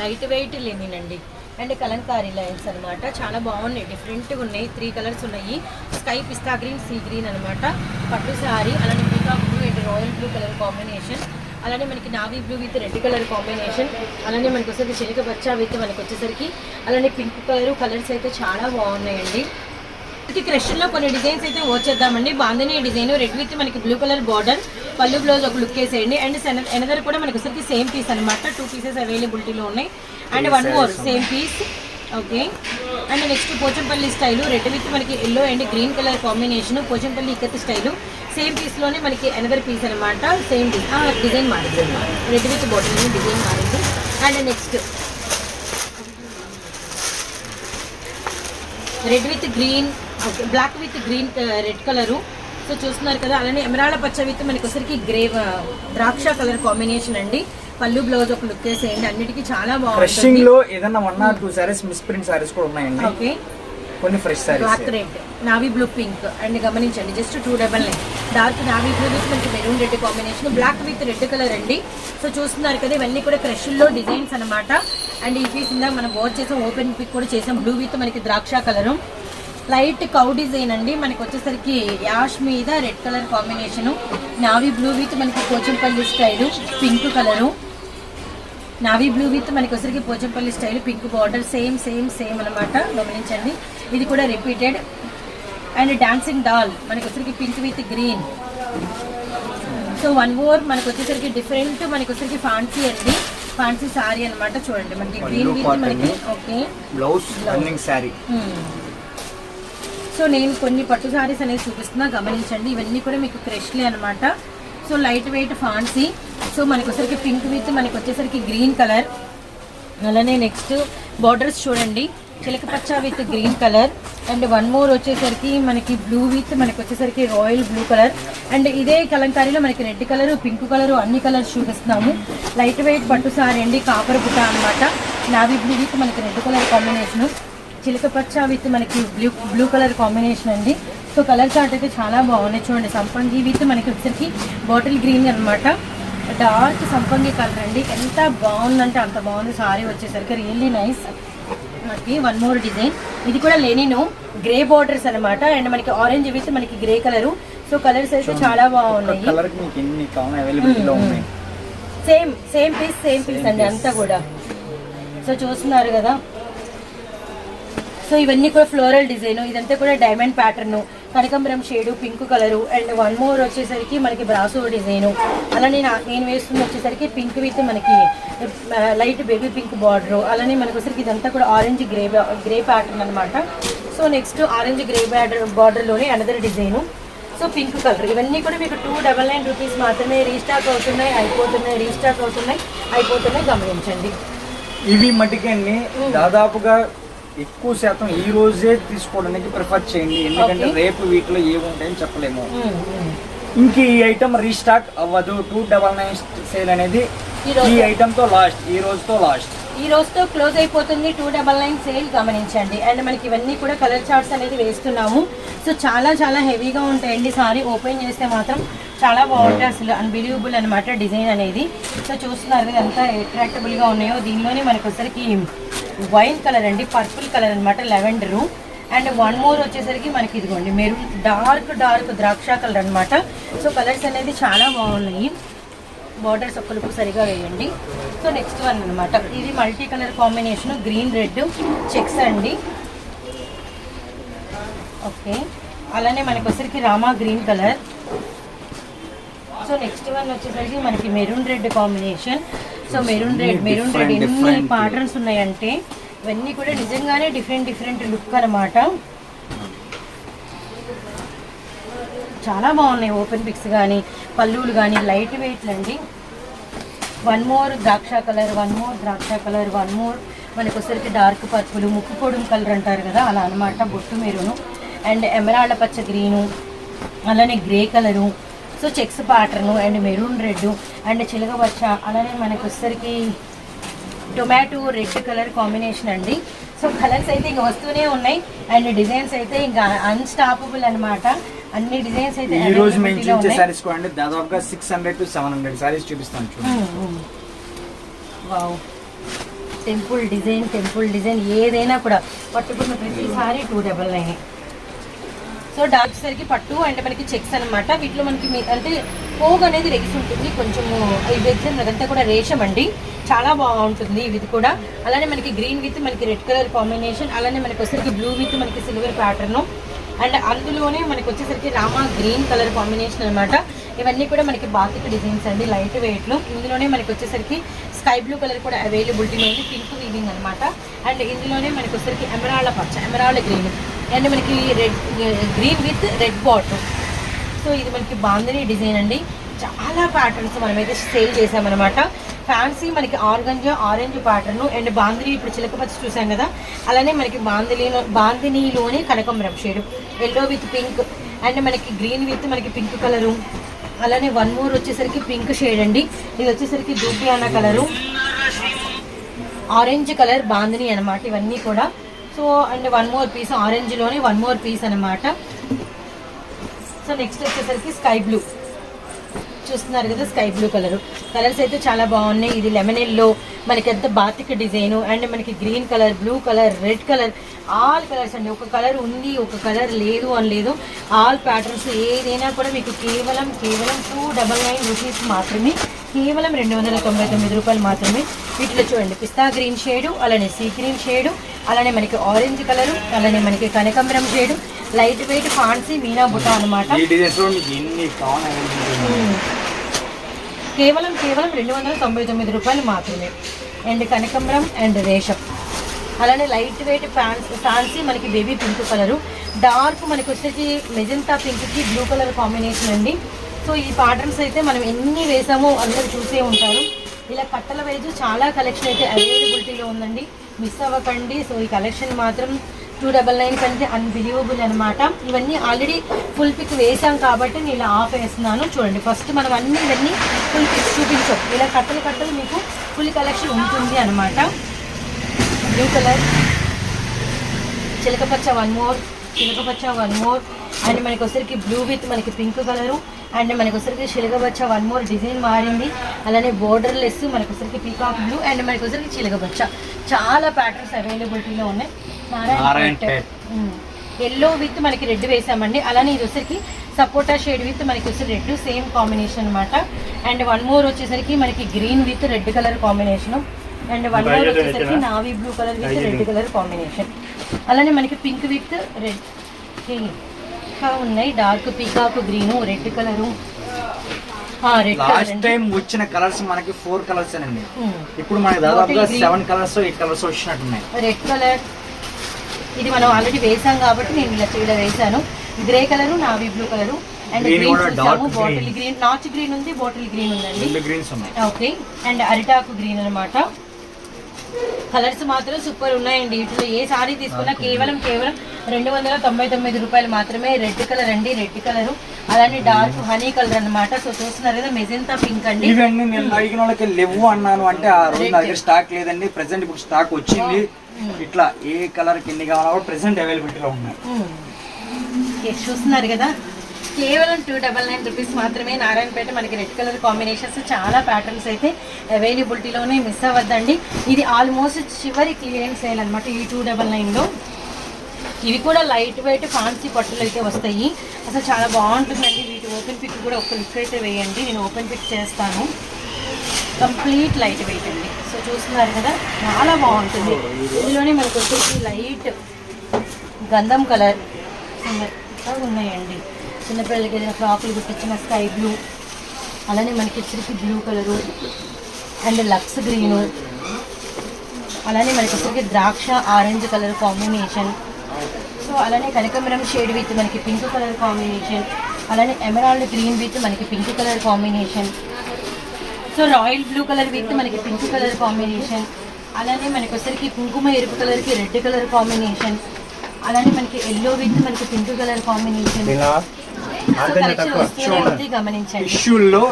లైట్ వెయిట్ లేనినండి. అండ్ కలంకారీ లైన్స్ అన్నమాట. చాలా బాగున్నాయి. డిఫరెంట్గా ఉన్నాయి. త్రీ కలర్స్ ఉన్నాయి. స్కై పిస్తా గ్రీన్ సీ గ్రీన్ అన్నమాట. పట్టు సారీ అలానే peacock blue and royal blue colour combination. అలానే మనకి navy blue with red colour combination. అలానే మనకి వచ్చేసరికి చిలక బచ్చా విత్ మనకి వచ్చేసరికి అలానే పింక్ కలర్ కలర్స్ అయితే చాలా బాగున్నాయండి. మనకి క్రషన్లో కొన్ని డిజైన్స్ అయితే వచ్చేద్దామండి. బాంధనీ డిజైన్ రెడ్ విత్ మనకి బ్లూ కలర్ బార్డర్ పళ్ళు బ్లౌజ్ ఒక లుక్ వేసేయండి. అండ్ ఎనదర్ కూడా మనకి వచ్చరికి సేమ్ పీస్ అన్నమాట. టూ పీసెస్ అవైలబిలిటీలో ఉన్నాయి. And one more same piece okay and next Pochampally style red with మనకి yellow and green colour combination Pochampally ikat style. Same పీస్లోనే మనకి ఎనదర్ పీస్ అనమాట సేమ్ డిజైన్ మారింది. రెడ్ విత్ బాటిల్ డిజైన్ మారింది. And next red with green black with green red colour so చూస్తున్నారు కదా అలానే ఎమరాళ్ళ పచ్చ విత్ మనకి ఒకసారికి గ్రే uh, ద్రాక్ష కలర్ కాంబినేషన్ అండి. పళ్ళు బ్లౌజ్ ఒక లుక్ వేసేయండి. అన్నిటికీ చాలా ఫ్రెషింగ్ బాగుంటుంది లో ఏదన్నా one or two saris misprint saris కూడా ఉన్నాయండి. ఓకే కొన్ని fresh black saris red navy blue pink and గమనించండి just two double nine dark navy blue with మనకి maroon red combination black with red colour అండి. సో చూస్తున్నారు కదా ఇవన్నీ కూడా క్రష్లో డిజైన్స్ అన్నమాట. అండ్ ఈ పీస్ ఇందాక మనం వాచ్ చేసాం ఓపెన్ పిక్ కూడా చేసాం. బ్లూ విత్ మనకి ద్రాక్ష కలరు లైట్ కౌ డిజైన్ అండి. మనకి వచ్చేసరికి యాష్ మీద red colour combination navy blue with మనకి Pochampally style pink colour navy blue with మనకి వచ్చరికి Pochampally style pink border same same same అన్నమాట. గమనించండి. ఇది కూడా రిపీటెడ్ అండ్ డాన్సింగ్ డాల్ మనకి వచ్చరికి pink with green. So one more మనకి వచ్చేసరికి డిఫరెంట్ మనకి వచ్చరికి ఫ్యాన్సీ అండి. ఫ్యాన్సీ సారీ అన్నమాట చూడండి. మనకి గ్రీన్ విత్ మనకి. Okay blouse running sari so నేను కొన్ని పట్టు సారీస్ అనేది చూపిస్తున్నా. గమనించండి. ఇవన్నీ కూడా మీకు క్రెష్లే అనమాట so light weight fancy. So మనకు వచ్చరికి పింక్ విత్ మనకు వచ్చేసరికి గ్రీన్ కలర్. అలానే నెక్స్ట్ బార్డర్స్ చూడండి. చిలక పచ్చ with green colour. And one more వచ్చేసరికి మనకి బ్లూ విత్ మనకి వచ్చేసరికి రాయల్ బ్లూ కలర్. అండ్ ఇదే కలంకారీలో మనకి రెడ్ కలర్ పింక్ కలర్ అన్ని కలర్స్ చూపిస్తున్నాము. లైట్ వెయిట్ పట్టు సారీ అండి కాపర్ బుట్ట అనమాట నావీ బ్లూ విత్ మనకి రెడ్ కలర్ కాంబినేషన్. చిలక పచ్చ విత్ మనకి బ్లూ బ్లూ కలర్ కాంబినేషన్ అండి. సో కలర్ చార్ట్ అయితే చాలా బాగున్నాయి చూడండి. సంపంగి విత్ మనకి వచ్చేసరికి బాటిల్ గ్రీన్ అన్నమాట. డార్క్ సంపంగి కలర్ అండి. ఎంత బాగుందంటే అంత బాగుంది సారీ వచ్చేసరికి. రియల్లీ నైస్ మనకి వన్ మోర్ డిజైన్ ఇది కూడా లెనిను గ్రే బార్డర్స్ అన్నమాట. అండ్ మనకి ఆరెంజ్ విత్ మనకి గ్రే కలరు. సో కలర్స్ అయితే చాలా బాగున్నాయి. Same same piece same piece అండి అంతా కూడా. సో చూస్తున్నారు కదా. సో ఇవన్నీ కూడా ఫ్లోరల్ డిజైన్ ఇదంతా కూడా diamond pattern కనకంబరం shade pink colour and one more వచ్చేసరికి మనకి బ్రాసో డిజైన్. అలానే నేను వేస్తుంది వచ్చేసరికి పింక్ విత్ మనకి లైట్ బేబీ పింక్ బార్డర్. అలానే మనకి వచ్చేసరికి ఇదంతా కూడా ఆరెంజ్ గ్రే గ్రే ప్యాటర్న్ అనమాట so next orange grey border బార్డర్లోనే another design. So pink colour. ఇవన్నీ కూడా మీకు టూ డబల్ నైన్ రూపీస్ మాత్రమే రీస్టాక్ అవుతున్నాయి అయిపోతున్నాయి రీస్టాక్ అవుతున్నాయి అయిపోతున్నాయి. గమనించండి. ఇవి మటుకండి దాదాపుగా ఎక్కువ శాతం ఈ రోజే తీసుకోవడానికి ప్రిఫర్ చేయండి. ఎందుకంటే. రేపు వీటిలో ఏముంటాయని చెప్పలేము. ఉమ్, ఉమ్. ఇంక ఈ ఐటమ్ రీస్టాక్ అవ్వదు. టూ డబల్ నైన్ సేల్ అనేది ఈ ఐటమ్తో లాస్ట్ ఈ రోజుతో లాస్ట్ ఈ రోజుతో క్లోజ్ అయిపోతుంది టూ డబల్ నైన్ సేల్ గమనించండి. అండ్ మనకి ఇవన్నీ కూడా కలర్ చార్ట్స్ అనేది వేస్తున్నాము. సో చాలా చాలా హెవీగా ఉంటాయండి సారీ. ఓపెన్ చేస్తే మాత్రం చాలా బాగుంటాయి అసలు అన్బిలీవబుల్ అనమాట డిజైన్ అనేది. సో చూస్తున్నారు కదా ఎంత అట్రాక్టబుల్గా ఉన్నాయో. దీనిలోనే మనకి వచ్చరికి వైన్ కలర్ అండి పర్పుల్ కలర్ అనమాట లెవెండరు. అండ్ వన్ మోర్ వచ్చేసరికి మనకి ఇదిగోండి మెరూన్ డార్క్ డార్క్ ద్రాక్ష కలర్ అనమాట సో కలర్స్ అనేది చాలా బాగున్నాయి. బార్డర్స్ ఒక్కలకు సరిగా వేయండి. సో నెక్స్ట్ వన్ అనమాట ఇది multi colour combination green red checks అండి. ఓకే. అలానే మనకి వచ్చరికి Rama green colour so next one వచ్చేసరికి మనకి maroon red combination so maroon red maroon red ఎన్ని. ప్యాటర్న్స్ ఉన్నాయంటే ఇవన్నీ కూడా నిజంగానే డిఫరెంట్ డిఫరెంట్ లుక్ అనమాట. చాలా బాగున్నాయి ఓపెన్ పిక్స్ కానీ పళ్ళులు కానీ లైట్ వెయిట్లు అండి వన్ మోర్ ద్రాక్ష కలర్ వన్ మోర్ ద్రాక్ష కలర్ వన్ మోర్ మనకు వచ్చరికి డార్క్ పర్పుల్ ముక్కు పొడుం కలర్ అంటారు కదా అలా అనమాట బొట్టు మెరూను. అండ్ ఎమరాళ్ళ పచ్చ గ్రీను అలానే grey colour. So checks pattern and maroon red and చిలక పచ్చ అలానే మనకు వచ్చరికి టొమాటో రెడ్ కలర్ కాంబినేషన్ అండి. సో కలర్స్ అయితే ఇంకా వస్తూనే ఉన్నాయి. అండ్ డిజైన్స్ అయితే ఇంకా అన్స్టాపబుల్ అన్నమాట. అన్ని డిజైన్స్ అయితే ఈ రోజు మేము చూపించే. సారీస్ కూడా దాదాపుగా six hundred to seven hundred saris చూపిస్తాను చూడండి. Wow temple design temple design ఏదైనా కూడా. పట్టుకున్న ప్రతిసారి two double nine so dark సరికి పట్టు అండ్ మనకి చెక్స్ అన్నమాట. వీటిలో మనకి అంటే పోగు అనేది లెగిసి ఉంటుంది కొంచెము ఈ వెజ్ అదంతా కూడా రేషం అండి చాలా బాగుంటుంది ఇది కూడా. అలానే మనకి గ్రీన్ విత్ మనకి రెడ్ కలర్ కాంబినేషన్ అలానే మనకి వచ్చేసరికి బ్లూ విత్ మనకి సిల్వర్ ప్యాటర్ను అండ్ అందులోనే మనకి వచ్చేసరికి రామా గ్రీన్ కలర్ కాంబినేషన్ అన్నమాట. ఇవన్నీ కూడా మనకి బాతిక డిజైన్స్ అండి లైట్ వెయిట్లో ఇందులోనే మనకి వచ్చేసరికి స్కై బ్లూ కలర్ కూడా అవైలబిలిటీ ఉంది పింక్ వీవింగ్ అనమాట అండ్ ఇందులోనే మనకి వచ్చేసరికి ఎమరాళ్ళ పచ్చ ఎమరాళ్ళ గ్రీన్ అండ్ మనకి red green with red bottle so ఇది మనకి బాందని డిజైన్ అండి. చాలా ప్యాటర్న్స్ మనమైతే సేల్ చేసామన్నమాట ఫ్యాన్సీ మనకి organza orange pattern and bandhani ఇప్పుడు చిలకపచ్చి చూసాం కదా. అలానే మనకి బాందిలీలో బాందినీలోనే కనకంబరం shade yellow with pink and మనకి గ్రీన్ విత్ మనకి పింక్ కలరు అలానే వన్ మోర్ వచ్చేసరికి పింక్ షేడ్ అండి. ఇది వచ్చేసరికి దూపియానా కలరు ఆరెంజ్ కలర్ బాందిని అనమాట ఇవన్నీ కూడా. So and one more piece ఆరెంజ్లోనే one more piece అనమాట సో నెక్స్ట్ వచ్చేసరికి స్కై బ్లూ. చూస్తున్నారు కదా స్కై బ్లూ కలర్. కలర్స్ అయితే చాలా బాగున్నాయి. ఇది లెమన్ ఎల్లో మనకి ఎంత బాతిక డిజైన్ అండ్ మనకి green colour blue colour red colour all colours అండి. ఒక కలర్ ఉంది ఒక కలర్ లేదు అని లేదు. ఆల్ ప్యాటర్న్స్ ఏదైనా కూడా మీకు కేవలం కేవలం టూ డబల్ నైన్ రూపీస్ మాత్రమే కేవలం రెండు వందల తొంభై తొమ్మిది రూపాయలు మాత్రమే వీటిలో చూడండి. పిస్తా గ్రీన్ షేడు అలానే సీ గ్రీన్ షేడు అలానే మనకి ఆరెంజ్ కలరు అలానే మనకి కనకంబరం షేడు లైట్ వెయిట్ ఫాన్సీ మీనా బుట్ట అనమాట కేవలం కేవలం రెండు వందల తొంభై తొమ్మిది రూపాయలు మాత్రమే. అండ్ కనకంబరం అండ్ రేషం అలానే లైట్ వెయిట్ ఫ్యాన్స్ ఫ్యాన్సీ మనకి బేబీ పింక్ కలరు. డార్క్ మనకి వచ్చేసి మెజంతా పింక్కి బ్లూ కలర్ కాంబినేషన్ అండి. సో ఈ ప్యాటర్న్స్ అయితే మనం ఎన్ని వేసామో అందరూ చూసే ఉంటారు. ఇలా కట్టల వైజ్ చాలా కలెక్షన్ అయితే అవైలబిలిటీలో ఉందండి. మిస్ అవ్వకండి. సో ఈ కలెక్షన్ మాత్రం టూ డబల్ నైన్ కంటే అన్బిలీవబుల్ అనమాట ఇవన్నీ ఆల్రెడీ ఫుల్ పిక్ వేసాం కాబట్టి నేను ఇలా ఆఫ్ వేస్తున్నాను. చూడండి ఫస్ట్ మనం అన్ని ఇవన్నీ ఫుల్ పిక్ చూపించాం. ఇలా కట్టలు కట్టలు మీకు ఫుల్ కలెక్షన్ ఉంటుంది అనమాట బ్లూ కలర్ చిలకపచ్చ వన్ మోర్ చిలకపచ్చ వన్ మోర్ అండ్ మనకి వచ్చరికి బ్లూ విత్ మనకి పింక్ కలరు అండ్ మనకి వచ్చరికి చిలకబచ్చ వన్ మోర్ డిజైన్ మారింది. అలానే బోర్డర్ లెస్ మనకి వచ్చరికి పీకాక్ బ్లూ అండ్ మనకి వచ్చరికి చిలకబచ్చ చాలా ప్యాటర్న్స్ అవైలబిలిటీలో ఉన్నాయి. నారాయణపేట్. ఎల్లో విత్ మనకి రెడ్ వేసామండి. అలానే ఇది వచ్చరికి సపోటా షేడ్ విత్ మనకి వచ్చి రెడ్ సేమ్ కాంబినేషన్ అనమాట అండ్ వన్ మోర్ వచ్చేసరికి మనకి green with red colour combination and one more వచ్చేసరికి navy blue colour with red colour combination అలానే మనకి పింక్ విత్ రెడ్ ఇంకా ఉన్నాయి. Dark peacock green red colour last time వచ్చిన colours మనకి ఫోర్ కలర్స్ అండి ఇప్పుడు మనకి దాదాపుగా. సెవెన్ కలర్స్ ఎయిట్ కలర్స్ వచ్చినట్టున్నాయి. రెడ్ కలర్ ఇది మనం ఆల్రెడీ వేసాం కాబట్టి నేను ఇలా ఇలా వేసాను grey colour navy blue colour and green చూసాము బాటిల్. గ్రీన్ నాచ్ గ్రీన్ ఉంది బాటిల్ గ్రీన్ ఉందండి. ఓకే అండ్ అరిటాకు గ్రీన్ అన్నమాట. కలర్స్ మాత్రం సూపర్ ఉన్నాయండి వీటిలో. ఏ సారీ తీసుకున్నా కేవలం కేవలం రెండు వందల తొంభై తొమ్మిది రూపాయలు మాత్రమే. రెడ్ కలర్ అండి రెడ్ కలర్ అలానే డార్క్ హనీ కలర్ అన్నమాట. సో చూస్తున్నారు కదా మెజెంతా పింక్ అండి. ఇవన్నీ నేను అడిగిన వాళ్ళకి లేవు అన్నాను అంటే ఆ రోజు నా దగ్గర స్టాక్ లేదండి. ప్రెసెంట్ ఇప్పుడు స్టాక్ వచ్చింది. ఇట్లా ఏ కలర్కి ఎన్ని కావాలో ప్రెసెంట్ అవైలబిలిటీలో ఉన్నాయి. చూస్తున్నారు కదా? కేవలం టూ డబల్ నైన్ రూపీస్ మాత్రమే నారాయణపేట మనకి రెడ్ కలర్ కాంబినేషన్స్ చాలా ప్యాటర్న్స్ అయితే అవైలబిలిటీలోనే మిస్ అవ్వద్దండి. ఇది ఆల్మోస్ట్ చివరి క్లియరెన్స్ సేల్ అనమాట ఈ టూ డబల్ నైన్లో ఇవి కూడా లైట్ వెయిట్ ఫ్యాన్సీ పట్టులు అయితే వస్తాయి. అసలు చాలా బాగుంటుందండి. వీటి ఓపెన్ పిక్ కూడా ఒక లుక్ అయితే వేయండి. నేను ఓపెన్ పిక్ చేస్తాను. కంప్లీట్ లైట్ వెయిట్ అండి. సో చూస్తున్నారు కదా చాలా బాగుంటుంది. ఇందులోనే మనకు వచ్చేసి లైట్ గంధం కలర్ ఉన్నాయండి. చిన్నపిల్లలకి ఏదైనా ఫ్రాకులు కుట్టించిన స్కై బ్లూ అలానే మనకి వచ్చేసి బ్లూ కలరు అండ్ లక్స్ గ్రీను. అలానే మనకి వచ్చరికి ద్రాక్ష ఆరెంజ్ కలర్ కాంబినేషన్. సో అలానే కనకమరం షేడ్ విత్ మనకి పింక్ కలర్ కాంబినేషన్. అలానే ఎమరాల్డ్ గ్రీన్ విత్ మనకి pink colour combination. So royal blue colour with మనకి పింక్ కలర్ కాంబినేషన్ అలానే మనకి వచ్చరికి కుంకుమ ఎరుపు కలర్కి రెడ్ కలర్ కాంబినేషన్ అలానే మనకి ఎల్లో విత్ మనకి పింక్ కలర్ కాంబినేషన్. టిష్యూల్లో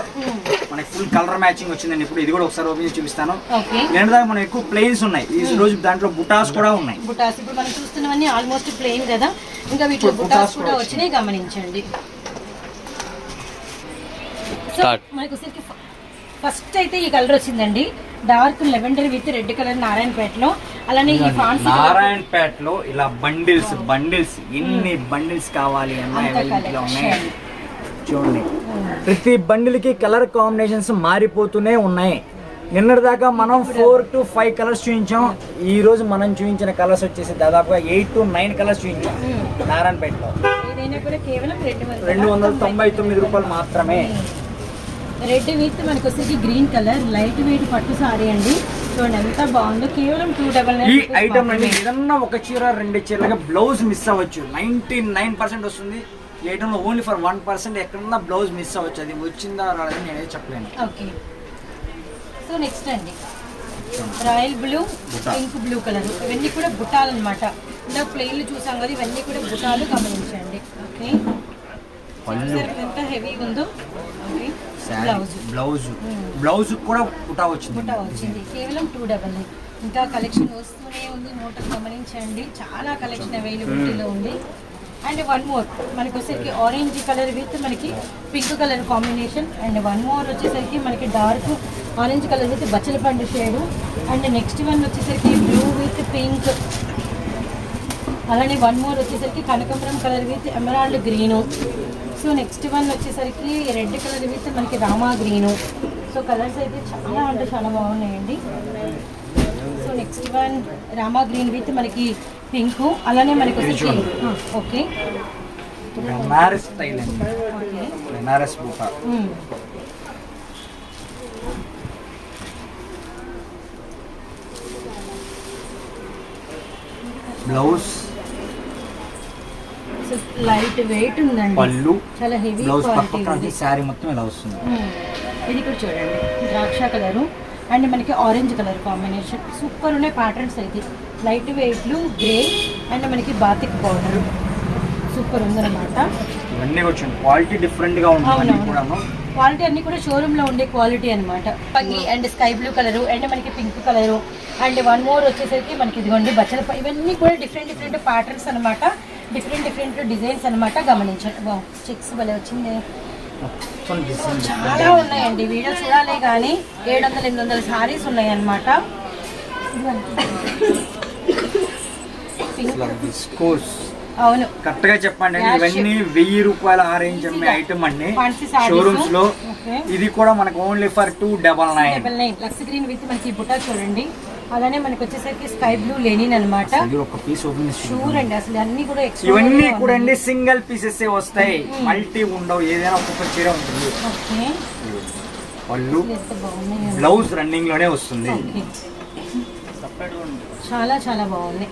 మనకి ఫుల్ కలర్ మ్యాచింగ్ వచ్చిందండి. ఇప్పుడు ఇది కూడా ఒకసారి ఓపెన్ చూపిస్తాను. ఓకే నేను దాకా మనం ఎక్కువ ప్లెయిన్స్ ఉన్నాయి. ఈ రోజు దాంట్లో బుటాస్ కూడా ఉన్నాయి. బుటాస్ ఇప్పుడు మనం చూస్తున్నవన్నీ ఆల్మోస్ట్ ప్లెయిన్ కదా. ఇంకా వీటిలో బుటాస్ కూడా వచ్చినాయి. గమనించండి. సో మనకు ఫస్ట్ అయితే ఈ కలర్ వచ్చిందండి. Dark lavender with red colour నారాయణపేటలో. అలానే ఈ ఫాన్సీ నారాయణపేట్లో ఇలా బండిల్స్ బండిల్స్ ఎన్ని బండిల్స్ కావాలి అన్న ఉన్నాయి. చూడండి. ప్రతి బండిల్కి కలర్ కాంబినేషన్స్ మారిపోతూనే ఉన్నాయి. నిన్నటిదాకా మనం ఫోర్ టు ఫైవ్ కలర్స్ చూపించాం. ఈ రోజు మనం చూపించిన కలర్స్ వచ్చేసి దాదాపుగా ఎయిట్ టు నైన్ కలర్స్ చూపించాం నారాయణపేటలో. రెండు వందల తొంభై తొమ్మిది రూపాయలు మాత్రమే. రెడ్ విత్ మనకు వచ్చేసి గ్రీన్ కలర్ లైట్ వెయిట్ పట్టు సారీ అండి. చూడండి ఎంత బాగుందో. కేవలం టూ డబల్ ఈ ఐటమ్ నుండి ఏదన్నా ఒక చీర రెండు చీరలుగా బ్లౌజ్ మిస్ అవ్వచ్చు. నైన్టీ నైన్ పర్సెంట్ వస్తుంది. ఈ ఐటమ్లో ఓన్లీ ఫర్ వన్ పర్సెంట్ ఎక్కడన్నా బ్లౌజ్ మిస్ అవ్వచ్చు. అది వచ్చిందా రాలేదని నేనే చెప్పలేను. ఓకే. సో నెక్స్ట్ అండి. Royal blue. Pink blue colour. ఇవన్నీ కూడా బుటాలు అనమాట ఇందాక ప్లెయిన్లు చూసాం కదా ఇవన్నీ కూడా బుటాలు గమనించండి. ఓకే. ఎంత హెవీగా ఉందో. ఓకే. బ్లౌజ్. బ్లౌజ్. కూడా పుటా వచ్చింది. బుటా వచ్చింది. కేవలం టూ డబల్ నైన్ ఇంకా కలెక్షన్ వస్తూనే ఉంది. నోట్ గమనించండి. చాలా కలెక్షన్ అవైలబిలిటీలో ఉంది. అండ్ వన్ మోర్ మనకి వచ్చేసరికి ఆరెంజ్ కలర్ విత్ మనకి pink colour combination and one more వచ్చేసరికి మనకి డార్క్ ఆరెంజ్ కలర్ విత్ బచ్చల పండు షేడు అండ్ నెక్స్ట్ వన్ వచ్చేసరికి బ్లూ విత్ పింక్ అలానే వన్ మోర్ వచ్చేసరికి కనకంబరం colour with emerald green so next one వచ్చేసరికి రెడ్ కలర్ విత్ మనకి రామా గ్రీను. సో కలర్స్ అయితే చాలా అంటే చాలా బాగున్నాయండి. So next one Rama green with మనకి పింక్. అలానే మనకి వచ్చేసి ఓకే. బెనారస్ స్టైల్ అండి. ఓకే. బెనారస్ బుటా మ్మ్. బ్లౌజ్ లైట్ వెయిట్ ఉందండి. పళ్ళు చాలా హెవీ బ్లౌజ్ క్వాలిటీ పక్క ఉంది. శారీ మొత్తం ఇలా వస్తుంది. ఇది కూడా చూడండి. ద్రాక్ష కలరు అండ్ మనకి ఆరెంజ్ కలర్ కాంబినేషన్ సూపర్ ఉన్నాయి ప్యాటర్న్స్ అయితే. లైట్ వెయిట్లు గ్రే అండ్ మనకి బాతిక్ పౌడర్ సూపర్ ఉందన్నమాట. ఇవన్నీ వచ్చింది క్వాలిటీ డిఫరెంట్గా ఉంటుంది. కూడాను. క్వాలిటీ అన్ని కూడా షోరూమ్లో ఉండే క్వాలిటీ అనమాట Pangi and sky blue colour and మనకి pink colour. And one more వచ్చేసరికి మనకి ఇదిగోండి బచ్చల ఇవన్నీ కూడా డిఫరెంట్ డిఫరెంట్ ప్యాటర్న్స్ అనమాట డిఫరెంట్ డిఫరెంట్ డిజైన్స్ అనమాట గమనించండి చెక్స్ భలే వచ్చింది. చాలా ఉన్నాయండి. వీడియో చూడాలి కానీ ఏడు వందల ఎనిమిది వందల సారీస్ ఉన్నాయి అనమాట పింక్ విస్కోస్ అవును. కరెక్ట్గా చెప్పండి. ఇవన్నీ వెయ్యి రూపాయల ఆ రేంజ్ అమ్మే ఐటమ్ అండి. షోరూమ్స్లో. ఇది కూడా మనకు only for two double nine double nine Lux green with మనకి బుటా చూడండి. అలానే మనకి వచ్చేసరికి స్కై బ్లూ లెనిన్ అనమాట షూర్ అండి అసలు అన్ని కూడా ఇవన్నీ. కూడా అండి సింగిల్ పీసెస్ వస్తాయి. మల్టీ ఉండవు ఏదైనా ఒక్కొక్క చీర ఉంటుంది. పళ్ళు బ్లౌజ్ రన్నింగ్లోనే వస్తుంది. చాలా చాలా బాగుంది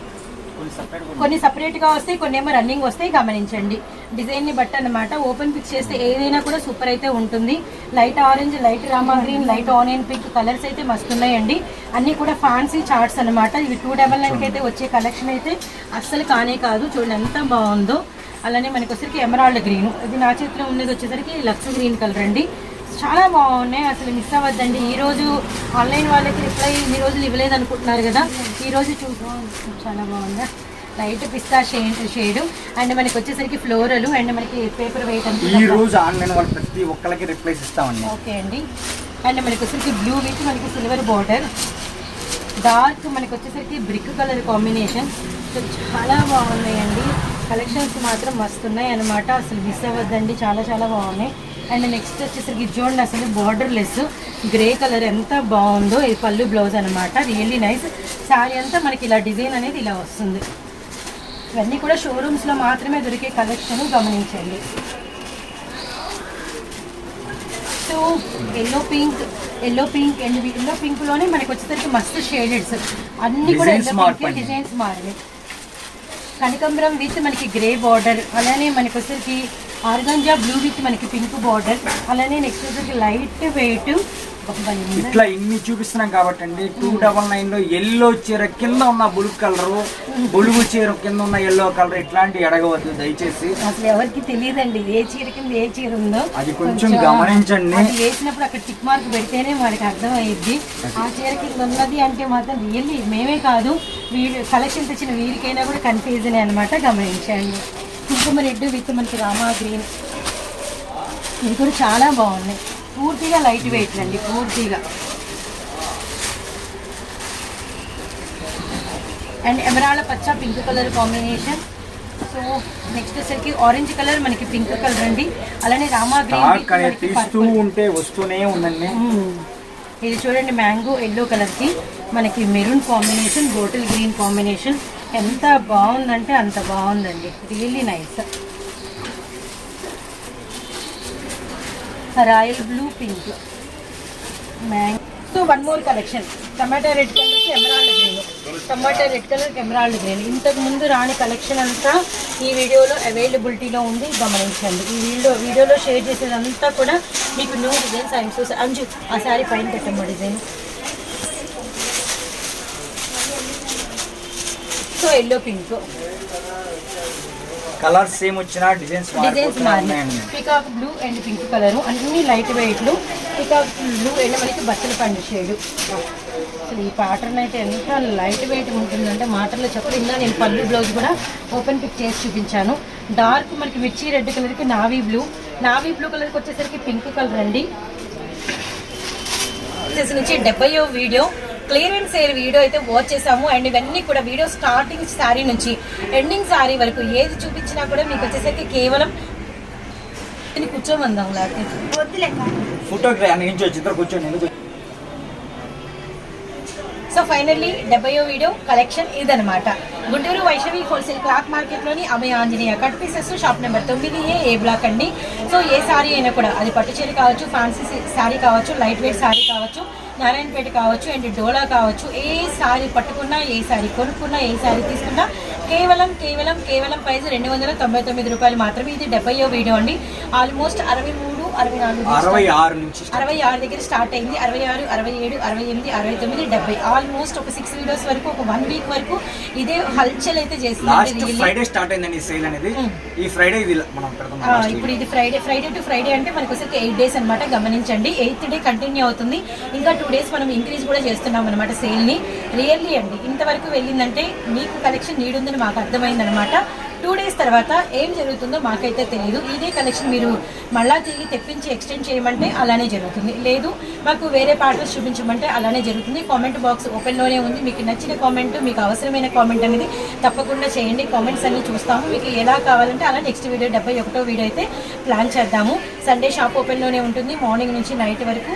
కొన్ని separate గా సపరేట్గా వస్తాయి కొన్ని ఏమో రన్నింగ్ వస్తాయి గమనించండి. డిజైన్ని బట్టి అన్నమాట. ఓపెన్ పిక్ చేస్తే ఏదైనా కూడా సూపర్ అయితే ఉంటుంది. Light orange light Rama green light onion pink colours అయితే మస్తు ఉన్నాయండి. అన్ని కూడా ఫ్యాన్సీ చార్ట్స్ అన్నమాట. ఇవి టూ డబల్ నైన్ అయితే వచ్చే కలెక్షన్ అయితే అస్సలు కానే కాదు. చూడండి ఎంత బాగుందో. అలానే మనకి వచ్చేసరికి ఎమరాల్డ్ గ్రీన్ ఇది నా చేతిలో ఉన్నది వచ్చేసరికి లక్స్ గ్రీన్ కలర్ అండి. చాలా బాగున్నాయి. అసలు మిస్ అవ్వద్దండి. ఈ రోజు ఆన్లైన్ వాళ్ళకి రిప్లై ఈ రోజులు ఇవ్వలేదు అనుకుంటున్నారు కదా. ఈ రోజు చూసు చాలా బాగుందా? లైట్ పిస్తా షేడ్ షేడ్ అండ్ మనకి వచ్చేసరికి ఫ్లోరల్ అండ్ మనకి పేపర్ వెయిట్ ఈ రోజు ఆన్లైన్ వాళ్ళు ప్రతి ఒక్కరికి రిప్లైస్ ఇస్తామండి. ఓకే అండి. అండ్ మనకి వచ్చేసరికి బ్లూ విత్ మనకి సిల్వర్ బార్డర్ డార్క్ మనకి వచ్చేసరికి బ్రిక్ కలర్ కాంబినేషన్ సో చాలా బాగున్నాయండి. కలెక్షన్స్ మాత్రం మస్తు ఉన్నాయి అనమాట అసలు మిస్ అవ్వద్దండి. చాలా చాలా బాగున్నాయి. అండ్ నెక్స్ట్ వచ్చేసరికి చూడండి అసలు బార్డర్ లెస్ గ్రే కలర్ ఎంత బాగుందో. ఇది పళ్ళు బ్లౌజ్ అనమాట రియల్లీ నైస్ శారీ అంతా మనకి ఇలా డిజైన్ అనేది ఇలా వస్తుంది. ఇవన్నీ కూడా షోరూమ్స్లో మాత్రమే దొరికే కలెక్షన్ గమనించండి. So yellow pink yellow pink and yellow పింక్లోనే మనకి వచ్చేసరికి మస్తు షేడెడ్స్ అన్ని కూడా ఎల్లో పింక్. డిజైన్స్ మారినాయి. కనకంబరం విత్ మనకి గ్రే బార్డర్ అలానే మనకి వచ్చేసరికి ఆర్గంజా బ్లూ విత్ మనకి పింక్ బార్డర్. అలానే నెక్స్ట్ వచ్చేసరికి లైట్ వెయిట్ ఇట్లా ఇన్ని చూపిస్తున్నాం కాబట్టి అండి టూ డబల్ నైన్లో ఎల్లో చీర కింద ఉన్న బులుగు కలర్ బులుగు చీర కింద ఉన్న ఎల్లో కలర్ ఇట్లాంటివి అడగవద్దు దయచేసి అసలు ఎవరికి తెలియదండి ఏ చీర కింద ఏ చీర ఉందో. అది కొంచెం గమనించండి. వేసినప్పుడు అక్కడ టిక్ మార్క్ పెడితేనే మనకి అర్థం అయ్యిద్ది ఆ చీర కింద ఉన్నది అంటే మాత్రం రియల్లీ మేమే కాదు. వీడు కలెక్షన్ తెచ్చిన వీరికైనా కూడా కన్ఫ్యూజన్ అనమాట గమనించండి. కుంకుమ రెడ్ విత్ మనకి రామా గ్రీన్. ఇవి కూడా చాలా బాగున్నాయి. పూర్తిగా లైట్ వెయిట్ అండి పూర్తిగా. అండ్ ఎమరాళ్ళ పచ్చ pink colour combination. So next వచ్చేసరికి ఆరెంజ్ కలర్ మనకి పింక్ కలర్ అండి. అలానే రామా గ్రీన్ స్టాక్ అనేది తీస్తూ ఉంటే వస్తూనే ఉందండి. ఇది చూడండి మ్యాంగో ఎల్లో కలర్కి మనకి maroon combination bottle green combination ఎంత బాగుందంటే అంత బాగుందండి. Really nice royal blue pink మ్యాంగ్ so one more collection టమాటా రెడ్ కలర్ ఎమరాల్డ్ గ్రీన్ టమాటా రెడ్ కలర్ ఎమరాల్డ్ గ్రీన్ ఇంతకు ముందు రాని కలెక్షన్ అంతా ఈ వీడియోలో అవైలబిలిటీలో ఉంది. గమనించండి. ఈ వీడియో వీడియోలో షేర్ చేసేదంతా కూడా మీకు న్యూ డిజైన్స్ ఐమ్ చూసి అంజు ఆ శారీ పైన పెట్టమ్మ design so yellow pink colour same వచ్చినా డిజైన్స్ డిజైన్స్ మారినాయి. Peacock blue and pink colour అన్ని లైట్ వెయిట్లు పికాక్ బ్లూ అండ్ మనకి బట్టల పండు షేడు అసలు ఈ ప్యాటర్న్ అయితే ఎంత లైట్ వెయిట్ ఉంటుందంటే మాటల్లో చెప్పలేదా నేను పళ్ళు బ్లౌజ్ కూడా ఓపెన్ పిక్ చేసి చూపించాను. డార్క్ మనకి మిర్చి రెడ్ కలర్కి నావీ బ్లూ నావీ బ్లూ కలర్కి వచ్చేసరికి పింక్ కలర్ అండి. నుంచి డెబ్బయో వీడియో. క్లియరెన్స్ సేల్ వీడియో అయితే వాచ్ చేసాము అండ్ ఇవన్నీ కూడా వీడియో స్టార్టింగ్ శారీ నుంచి ఎండింగ్ శారీ వరకు ఏది చూపించినా కూడా మీకు వచ్చేసరికి కేవలం కూర్చోమందాం లేకపోతే. కూర్చోండి సో ఫైనల్లీ డెబ్బయో వీడియో కలెక్షన్ ఇదనమాట Guntur Vaishnavi wholesale cloth మార్కెట్లోని Amaya Anjaneya cut pieces shop number తొమ్మిది ఏ ఏ బ్లాక్ అండి. సో ఏ శారీ అయినా కూడా అది పట్టు చీర కావచ్చు ఫ్యాన్సీ శారీ కావచ్చు లైట్ వెయిట్ శారీ కావచ్చు నారాయణపేట కావచ్చు అండ్ డోలా కావచ్చు ఏ శారీ పట్టుకున్నా ఏ శారీ కొనుక్కున్నా ఏ శారీ తీసుకున్నా కేవలం కేవలం కేవలం ప్రైస్ రెండు వందల తొంభై తొమ్మిది రూపాయలు మాత్రమే. ఇది డెబ్బయో వీడియో అండి. ఆల్మోస్ట్ అరవై మూడు అరవై నాలుగు అరవై ఆరు నుంచి. అరవై ఆరు దగ్గర స్టార్ట్ అయింది. అరవై ఆరు అరవై ఏడు అరవై ఎనిమిది అరవై తొమ్మిది డెబ్బై. ఆల్మోస్ట్ ఒక సిక్స్ వీడియోస్ వరకు ఒక వన్ వీక్ వరకు ఇదే హల్చల్ అయితే చేస్తుంది. ఫ్రైడే స్టార్ట్ అయిందండి సేల్ అనేది. ఈ ఫ్రైడే ఇది మనం ఇప్పుడు. ఇది ఫ్రైడే ఫ్రైడే టు ఫ్రైడే అంటే మనకు వచ్చేసి ఎయిట్ డేస్ అనమాట గమనించండి. ఎయిత్ డే కంటిన్యూ అవుతుంది. ఇంకా టూ డేస్ మనం ఇంక్రీజ్ కూడా చేస్తున్నాం అనమాట సేల్ని రియల్లీ అండి ఇంతవరకు వెళ్ళిందంటే మీకు కలెక్షన్ నీడ్ ఉందని మాకు అర్థమైంది అనమాట టూ డేస్ తర్వాత ఏం జరుగుతుందో మాకైతే తెలియదు ఇదే కలెక్షన్ మీరు మళ్ళా తిరిగి తెప్పించి ఎక్స్టెండ్ చేయమంటే అలానే జరుగుతుంది. లేదు మాకు వేరే పార్టర్స్ చూపించమంటే అలానే జరుగుతుంది. కామెంట్ బాక్స్ ఓపెన్లోనే ఉంది. మీకు నచ్చిన కామెంట్ మీకు అవసరమైన కామెంట్ అనేది తప్పకుండా చేయండి. కామెంట్స్ అన్ని చూస్తాము. మీకు ఎలా కావాలంటే అలా నెక్స్ట్ వీడియో డెబ్బై ఒకటో వీడియో అయితే ప్లాన్ చేద్దాము. సండే షాప్ ఓపెన్లోనే ఉంటుంది. మార్నింగ్ నుంచి నైట్ వరకు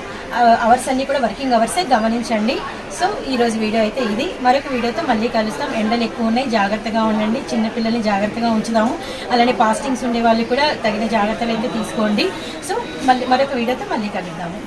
అవర్స్ అన్నీ కూడా వర్కింగ్ అవర్సే గమనించండి. సో ఈ రోజు వీడియో అయితే ఇది. మరొక వీడియోతో మళ్ళీ కలుస్తాం. ఎండలు ఎక్కువ ఉన్నాయి. జాగ్రత్తగా ఉండండి. చిన్నపిల్లల్ని జాగ్రత్తగా ఉంచుదాము. అలానే పాస్టింగ్స్ ఉండే వాళ్ళు కూడా తగిన జాగ్రత్తలు అయితే తీసుకోండి. సో మళ్ళీ మరొక వీడియోతో మళ్ళీ కలుద్దాము.